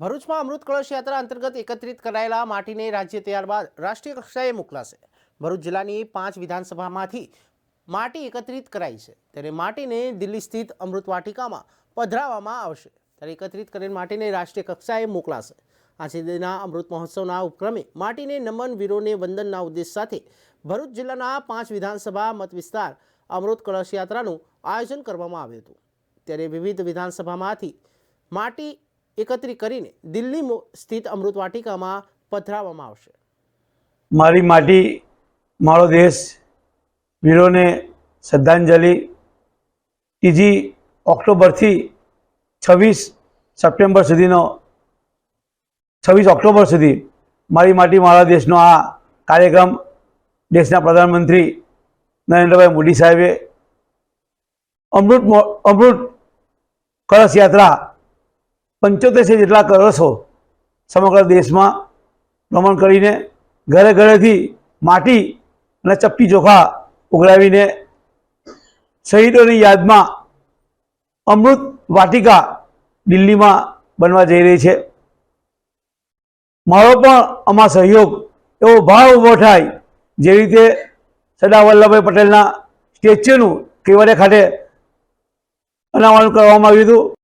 ભરૂચમાં અમૃત કળશ યાત્રા અંતર્ગત એકત્રિત કરાયેલા માટીને રાજ્ય ત્યારબાદ રાષ્ટ્રીય કક્ષાએ મોકલાશે. ભરૂચ જિલ્લાની પાંચ વિધાનસભામાંથી માટી એકત્રિત કરાઈ છે. ત્યારે માટીને દિલ્હી સ્થિત અમૃત વાટિકામાં પધરાવવામાં આવશે. ત્યારે એકત્રિત કરેલ માટીને રાષ્ટ્રીય કક્ષાએ મોકલાશે. આજે દિનના અમૃત મહોત્સવના ઉપક્રમે માટીને નમન વીરોને વંદનના ઉદ્દેશ સાથે ભરૂચ જિલ્લાના પાંચ વિધાનસભા મત વિસ્તાર અમૃત કળશ યાત્રાનું આયોજન કરવામાં આવ્યું હતું. ત્યારે વિવિધ વિધાનસભામાંથી માટી એકત્રિત કરીને દિલ્હી સ્થિત અમૃત વાટિકામાં પથરાવવામાં આવશે. મારી માટી, મારો દેશ, વીરોને શ્રદ્ધાંજલિ. ત્રીજી ઓક્ટોબરથી છવ્વીસ સપ્ટેમ્બર સુધીનો, છવ્વીસ ઓક્ટોબર સુધી મારી માટી, મારા દેશનો આ કાર્યક્રમ દેશના પ્રધાનમંત્રી નરેન્દ્રભાઈ મોદી સાહેબે અમૃત અમૃત કળશ યાત્રા પંચોતેરસો જેટલા કળશો સમગ્ર દેશમાં ભ્રમણ કરીને ઘરે ઘરેથી માટી અને ચપ્પી ચોખા ઉઘરાવીને શહીદોની યાદમાં અમૃત વાટિકા દિલ્હીમાં બનવા જઈ રહી છે. મારો પણ આમાં સહયોગ એવો ભાવ ઊભો થાય જે રીતે સરદાર વલ્લભભાઈ પટેલના સ્ટેચ્યુનું કેવડિયા ખાતે અનાવરણ કરવામાં આવ્યું હતું.